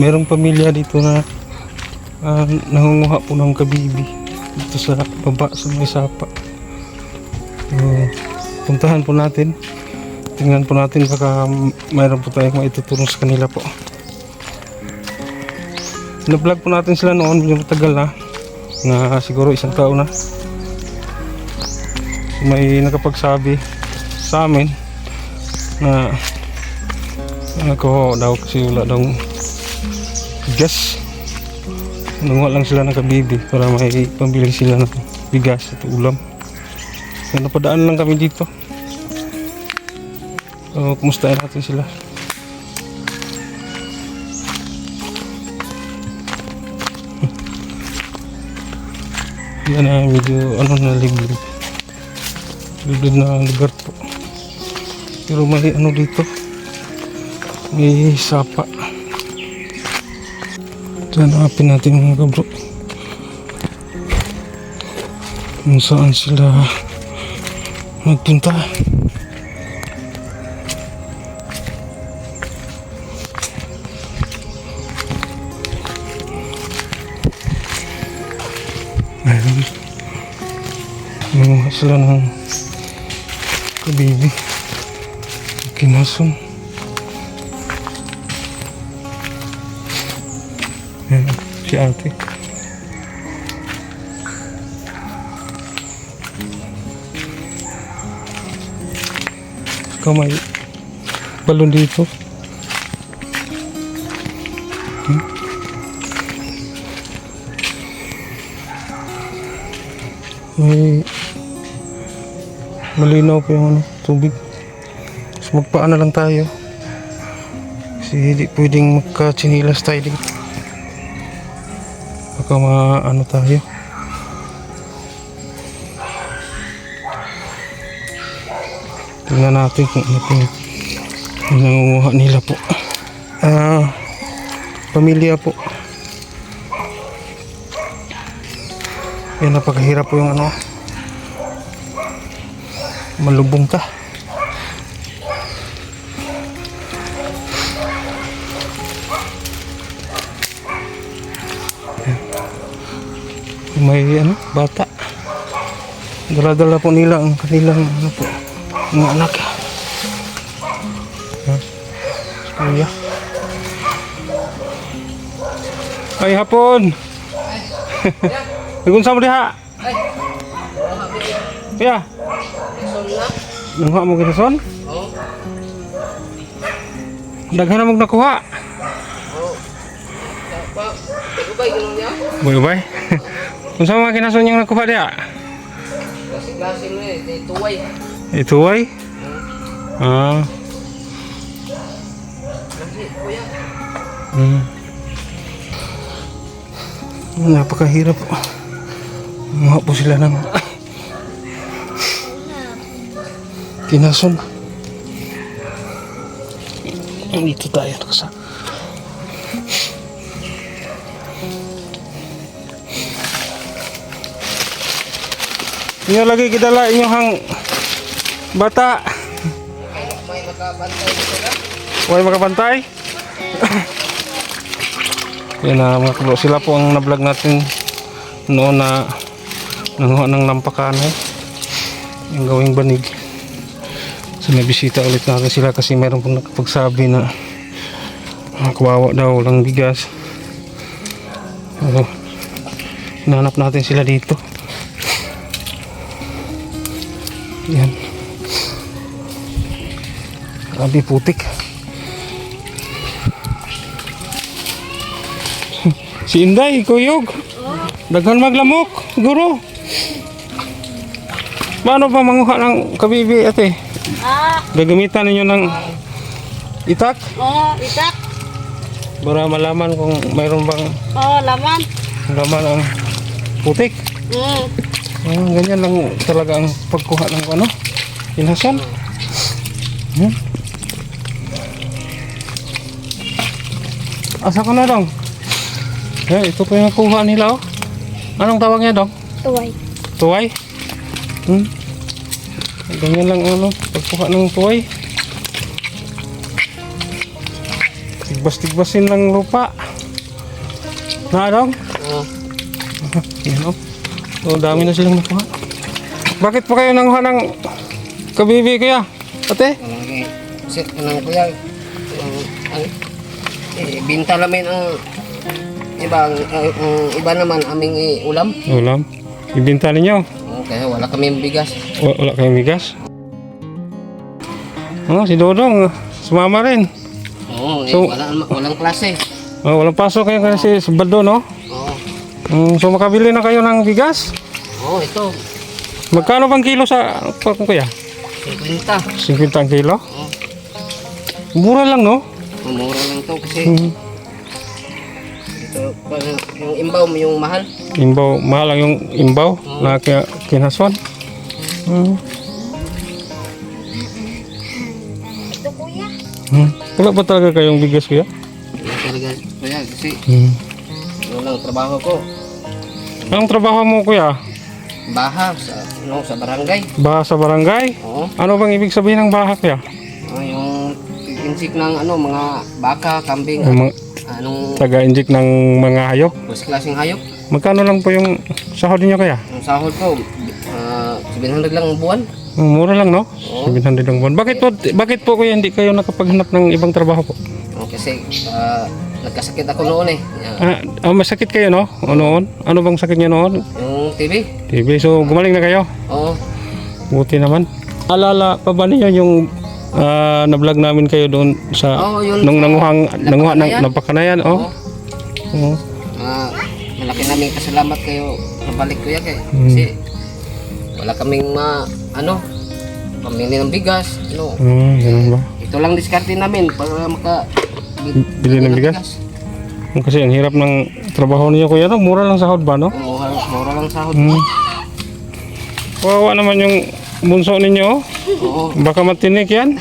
merong pamilya dito na ah, nangunguha po ng kabibi dito sa baba sa may sapa. So, puntahan po natin. Tingnan po natin baka mayroon po tayong maitutulong sa kanila po. Na-vlog po natin sila noon, medyo matagal na. Na siguro isang taon na. May nakapagsabi sa amin na ako daw kasi wala daw bigas. Nanguha lang sila ng kabibi para may pambili sila ng bigas at ulam. Kaya napadaan lang kami dito. So, kumustahin natin sila. Yan na medyo ano na liblib. Liblib na lugar po. Pero may ano dito. May sapa. Diyan hanapin natin mga kabro. Kung saan sila magpunta. Ayun. Nanguha sila ng kabibi. Kinason. Si ate. Saka may balon dito. may malinaw pa yung ano, tubig. So magpaano lang tayo. Kasi hindi pwedeng magka-chinilas tayo dito. Baka maano tayo. Tingnan natin kung ano po yung nangunguha nila po. Ah, pamilya po. Yan napakahirap po yung ano. Malubong ka. May ano, bata. Dala-dala po nila ang kanilang ano po, mga anak. Kuya. Ay hapon. Igun sa mo diha. Ya, na. nangha mo ginason. Oo. Daghan mo nakuha. Oo. Pa, ubay ganun niya. Boy boy. Kung sa mga kinason yung nakuha diha. Klase-klase mo eh, di tuway. Ito ay. Ah. Kasi, kuya. Hmm. Napakahirap. Mga po sila ng kinason. Dito tayo nakasa. Inyo lagi kidala inyong hang bata. May makabantay. Huwag makapantay. Yan na mga kabro. Sila po ang na-vlog natin noon na nanguha ng lampakanay. Yung gawing banig. So nabisita ulit natin sila kasi meron pong nakapagsabi na kawawa daw walang bigas. So, hinanap natin sila dito. Yan. Grabe putik. Si Inday, kuyog. Daghan maglamok, siguro. Paano pa manguha ng kabibi, ate? Ah, Gagamitan ninyo ng itak oh, itak. para malaman kung mayroon bang Oh, laman. laman ang putik. Mm. Ah, ganyan lang talaga ang pagkuha ng ano, inasan. Hmm? Asa ka na dong? Eh, ito pa yung nakuha nila oh. Anong tawag niya dong? Tuway. Tuway? Hmm? Ganyan lang ano, pagkuha ng tuway. Tigbas-tigbasin lang lupa. Na, dong? Oo. Yan o. So, dami na silang nakuha. Bakit pa kayo nanguha ng kabibi kuya? Ate? Kasi anong kuya, ang, ang, eh, binta namin ang iba, ang, ang- ang iba naman aming eh, ulam. Ulam. Ibinta ninyo. Oo, kaya wala kami bigas. Wa- Wala kayong bigas. Oh, si Dodong. Sumama rin. Oo, eh, So- wala, walang klase. Oh, walang pasok kayo kasi sa Baldo, no? Mm, so makabili na kayo ng bigas. Oo, ito. Magkano bang kilo sa pa- kuya? 50. 50 ang kilo? Oo. Mura lang, no? Mumura lang to kasi Mm. ito, yung imbaw mo yung mahal. Imbaw, mahal lang yung imbaw na kaya kinaswan. Mm. Ito kuya. Hmm. Wala ba talaga kayong bigas kuya? Wala talaga. Kaya kasi Hmm. yun lang trabaho ko. Anong trabaho mo kuya? Baha sa, no, sa barangay. Baha sa barangay? Oo. Ano bang ibig sabihin ng baha kuya? Ah, yung insik ng ano, mga baka, kambing, Yung mga anong taga-inject ng mga hayop. first klaseng hayop. Magkano lang po yung sahod niyo kaya? Ang sahod ko, ah, 700 lang ang buwan. Hmm, Mura lang no? Oo. 700 ang buwan. Bakit po, bakit po kuya hindi kayo nakapaghanap ng ibang trabaho po? Oh, kasi ah, nagkasakit ako noon eh. Ah, ah, masakit kayo no? O noon? Ano bang sakit niyo noon? yung TV. TB. So gumaling na kayo? Oo. Buti naman. Alala pa ba niyo yung ah, na-vlog namin kayo doon sa Oo, yun nung nanguhang nanguha ng Napakanayan. napakanayan oh. Oo. Oo. Ah, malaki namin kasalamat kayo nabalik kuya kay Hmm. kasi wala kaming ma ano pamili ng bigas ano Hmm, ganun ba? ito lang diskarte namin para maka Bili ng bigas? Kasi ang hirap ng trabaho niyo kuya no, mura lang sahod ba no? Oo, mura lang sahod Hmm. Kawawa naman yung bunso ninyo oh. oo Baka matinik yan.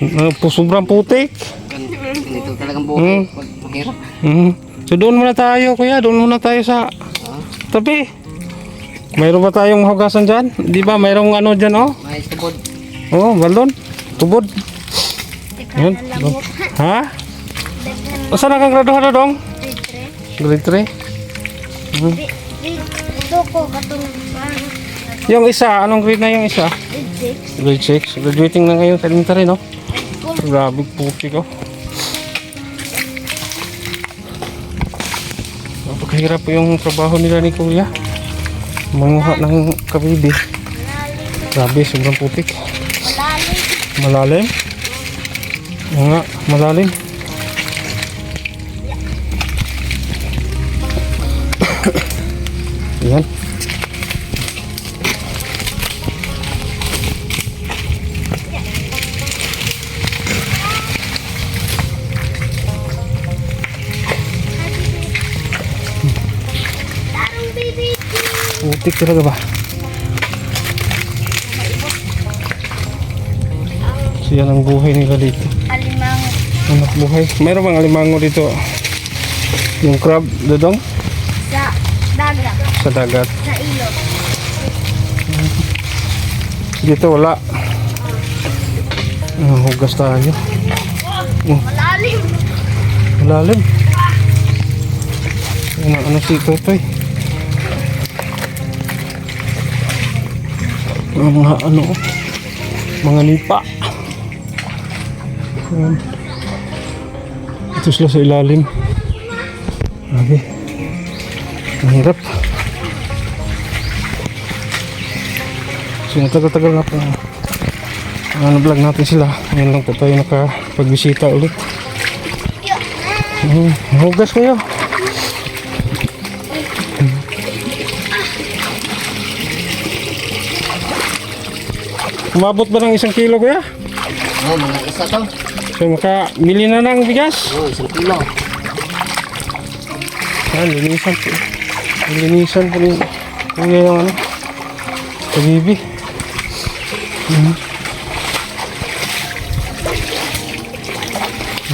Uh, sobrang putik. gan- ganito talagang buhay pag mahirap Hmm. So doon muna tayo kuya, doon muna tayo sa Ah, tabi. Mayroon ba tayong mahugasan dyan? Di ba mayroong ano dyan oh? may tubod Oh, balon. Tubod. Alam mo. Ha? O saan kang graduado dong? Litre. Grade 3? Di, di, ito ko pa. Yung isa, anong grade na yung isa? Grade Grade 6. Graduating na ngayon, elementary no? Grabe puti ko. Napakahirap po yung trabaho nila ni Kuya. Manguha ng kabibi. Grabe, sobrang putik. 6. Malalim. Malalim. Oo nga, malalim. Yan. Tarong baby. Putik talaga ba? So yan ang buhay nila dito. Anak buhay. Mayroon bang alimango dito? Yung crab, dodong? Sa dagat. Sa dagat. Sa ilog. Dito wala. Ah, hugas tayo. Malalim. Malalim. Ano, ano si Totoy? Mga ano, mga lipa. Ayan. Ito sila sa ilalim. Grabe. Ang hirap. So, matagal-tagal na po. Ano vlog natin sila. Ngayon lang po tayo nakapagbisita ulit. Hmm, hugas kayo. Umabot ba ng isang kilo kuya? Oo, mga isa to. So makabili na ng bigas. Oo, isang kilo. Yan, linisan po. Linisan po ni kuya yung ano. Kabibi. Hmm.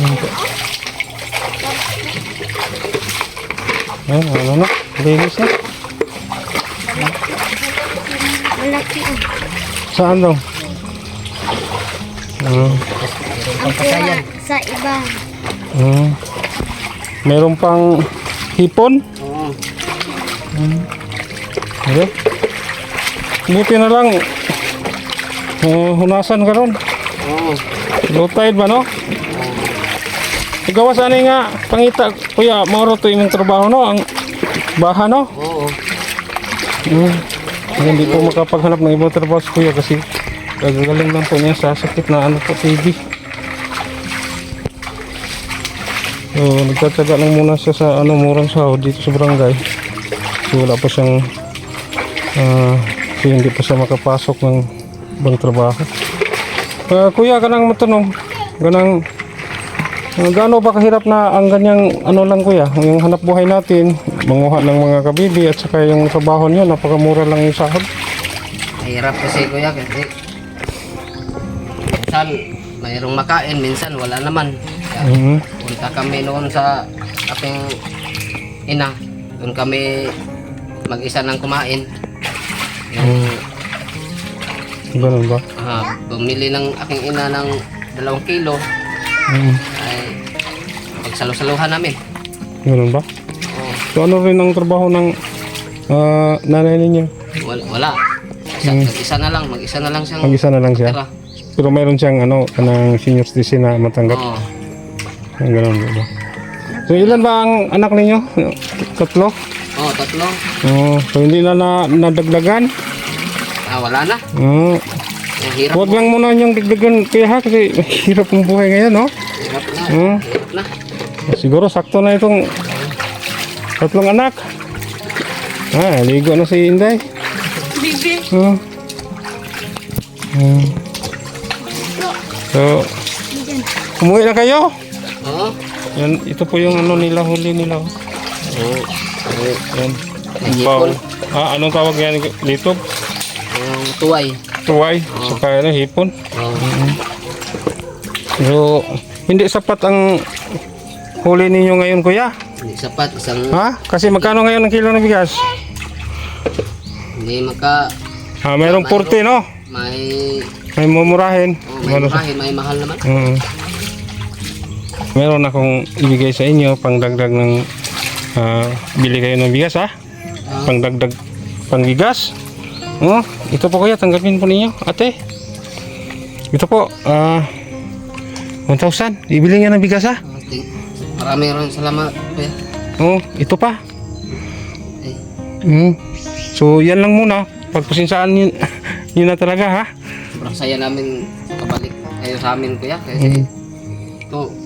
Yan po. Yan, ano na. Linis na. Saan daw? Hmm. Ang pera sa iba. Hmm. Meron pang hipon. Oo. Okay. Buti na lang. Uh, hunasan ka ron. Oo. Low tide ba no? Ikaw sa nga pangita kuya moro to imong trabaho no ang baha no. Oo. Mm. Hindi po makapaghanap ng ibang trabaho si kuya kasi gagaling lang po niya sa sakit na ano po TB. So, nagtatsaga lang muna siya sa ano murang sahod dito sa barangay. So, wala pa siyang ah, kasi hindi pa siya makapasok ng ibang trabaho. Ah, kuya, kanang matanong, kanang uh, gaano ba kahirap na ang ganyang ano lang kuya, yung hanap buhay natin, manguha ng mga kabibi at saka yung trabaho niyo, napakamura lang yung sahod. Mahirap kasi kuya kasi minsan mayroong makain, minsan wala naman. Kaya Mhm. Punta kami noon sa aking ina. Doon kami mag-isa ng kumain. Yung Ganun ba? ah, bumili ng aking ina ng dalawang kilo Mhm. ay pagsalo-saluhan namin. Ganun ba? Oo, So ano rin ang trabaho ng ah, nanay ninyo? wala. wala. Isa, Mag-isa na lang, mag-isa na lang siyang Mag-isa na lang siya. tira. Pero mayroon siyang ano, kanang senior citizen na matanggap. Oo. Ang ganun ba? So ilan ba ang anak ninyo? Tatlo? Oo, tatlo. Oh, so hindi na, na nadagdagan? Ah, wala na. Oh, Ang hirap, huwag lang muna niyong dagdagan kaya ha kasi hirap ang buhay ngayon, no? hirap na. Hmm. Hirap na. Siguro sakto na itong tatlong anak. Ah, ligo na si Inday. Bibi. Oh. Hmm. So, umuwi na kayo? Oo. Yan, ito po yung ano nila, huli nila. oh. Oo. Yan. Baw. hipon. Ah, anong tawag yan dito? Yung tuway. Tuway. Saka ano, hipon. Oo. So, hindi sapat ang huli ninyo ngayon, kuya. Hindi sapat. Isang Ha? Kasi magkano ngayon ang kilo ng bigas? hindi maka Ah, mayroong 40, no? may May mumurahin. oh, may Ano murahin, may mahal naman. Mm. Meron akong ibigay sa inyo pangdagdag ng ah, bili kayo ng bigas ha. Ah. Pangdagdag pangbigas. Oh, ito po kuya, tanggapin po ninyo, ate. Ito po, ah 1,000. Ibili niya ng bigas ha. Maraming maraming salamat. Kuya. Oh, ito pa. Eh, Mm. So, yan lang muna. Pagpasinsaan yun, yun na talaga ha. sobrang saya namin pabalik kayo sa amin kuya. Kasi ito, para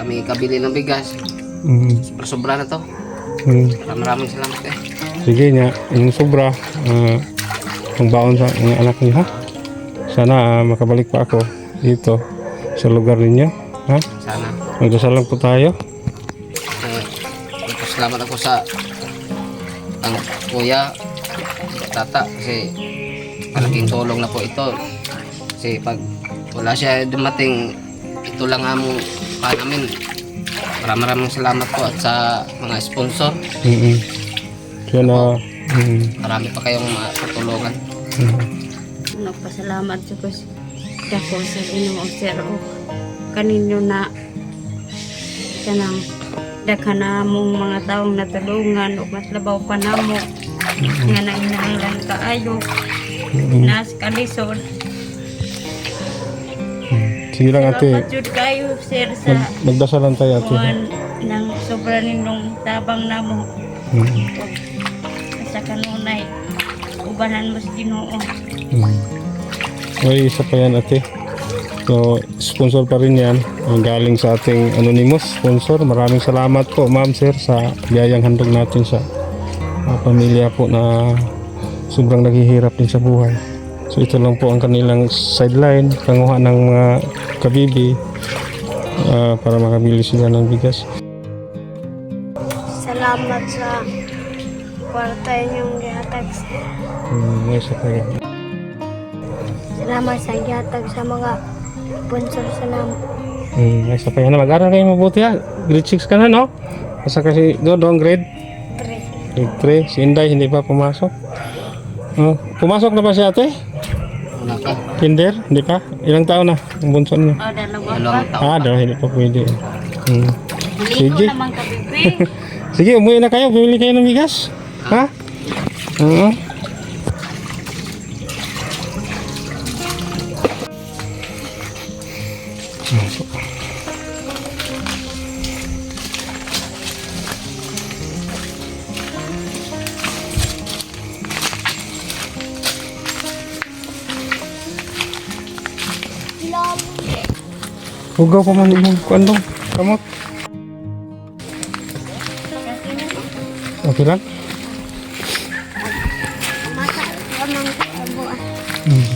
kami kabili ng bigas. Mm. Sobra na to. Mm. Maraming maraming salamat eh. Sige niya, yung sobra, uh, ang baon sa mga anak niyo ha. Sana ah, makabalik pa ako dito sa lugar ninyo. Ha? Sana. Magdasal lang po tayo. Eh, salamat ako sa ang kuya tata kasi malaking tulong na po ito kasi pag wala siya dumating ito lang ang pa namin. Maraming maraming salamat po at sa mga sponsor. Mm-mm. Sana, mm, marami pa kayong matutulungan. Mm, Nagpasalamat sa kus dako sa Ginoo sir o kaninyo na kanang daghan na mong mga taong natulungan o mas labaw pa namo. Nga nainahanglan kaayo mm, nas kalisod. Sige lang ate, salamat jud kayo sir sa Mag, magdasal lang tayo ate. kuwan ng sobra ninyong tabang namo Mm, sa kanunay ubanan mo sa Ginoo mm. May isa pa yan ate. So, sponsor pa rin yan. Ang galing sa ating anonymous sponsor. Maraming salamat po ma'am sir sa biyayang handog natin sa uh, pamilya po na sobrang naghihirap din sa buhay. So ito lang po ang kanilang sideline, panguha ng mga kabibi ah, para makabili sila ng bigas. Salamat sa kwarta inyong gihatag. Hmm, may isa pa yan. Salamat sa gihatag sa mga sponsor sa namo. Hmm, may isa pa yan. Mag-aral kayo mabuti ha. Grade 6 ka na no? Basta kasi doon, doon grade Pre. grade 3. Si Inday hindi pa pumasok. Oh, pumasok na ba si ate? Kinder? Hindi pa? Ilang taon na? Ang bunso niya? O, dalawa dalawang pa. Ah, dahil hindi pa pwede. Hmm. Sige. naman ka, bebe. Sige, umuwi na kayo. Bumili kayo ng bigas. Ha? Oo. Hugaw pa man imong kuan dong. Kamot. Okay lang? Hmm.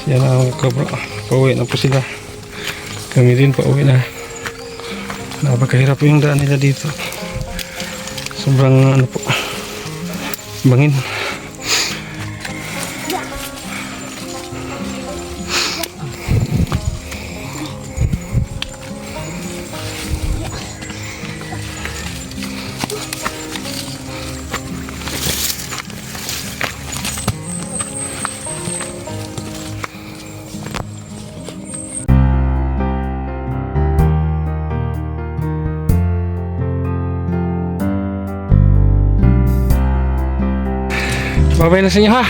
Siya na ang kabro. Pauwi na po sila. Kami din pauwi na. Napakahirap yung daan nila dito. Sobrang ano po. Bangin. Babay na sa inyo ha.